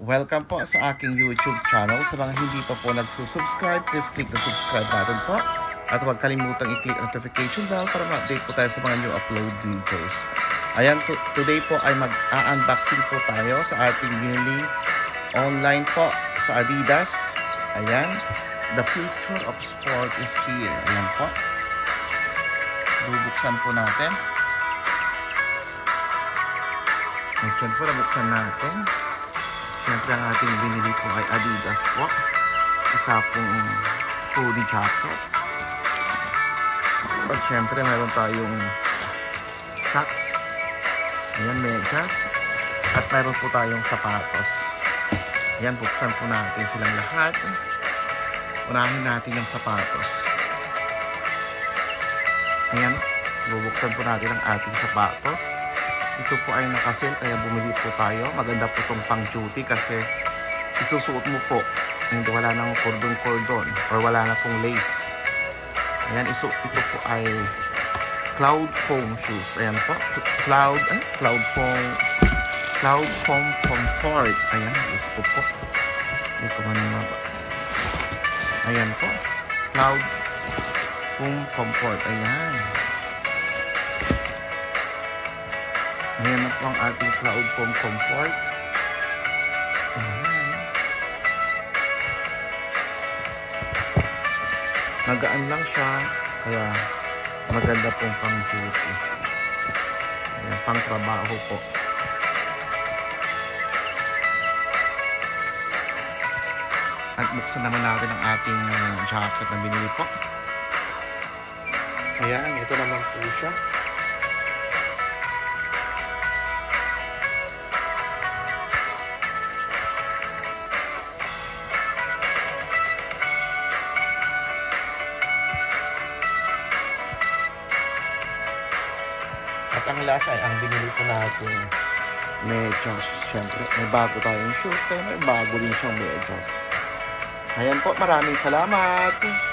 Welcome po sa aking YouTube channel. Sa mga hindi pa po nagsusubscribe, please click the subscribe button po. At huwag kalimutang i-click notification bell para ma-update po tayo sa mga new upload videos. Ayan, to- today po ay mag-unboxing po tayo sa ating binili online po sa Adidas. Ayan, the future of sport is here. Ayan po. Bubuksan po natin. At yan po, nabuksan natin. Siyempre ang ating binili po ay Adidas po. Isa pong hoodie jacket. At siyempre meron tayong socks. Ayan, medyas. At meron po tayong sapatos. Ayan, buksan po natin silang lahat. Unahin natin yung sapatos. Ayan, bubuksan po natin ang ating sapatos. Ito po ay nakasil kaya bumili po tayo. Maganda po itong pang duty kasi isusuot mo po. Hindi wala nang cordon-cordon or wala na pong lace. Ayan, isu ito po ay cloud foam shoes. Ayan po. Cloud, eh? Cloud foam. Cloud foam comfort. Ayan, ko po. Hindi ko man na Ayan po. Cloud foam comfort. Ayan. Ayan na po ang ating cloud foam comfort. Ayan. Lang siya, kaya maganda pong pang duty. Ayan, pang trabaho po. At buksan naman natin ang ating uh, jacket na binili po. Ayan, ito naman po siya. Ang last ay ang binili ko natin medyas. Siyempre, may bago tayong shoes kaya may bago din siyang medyas. Ayan po, maraming salamat.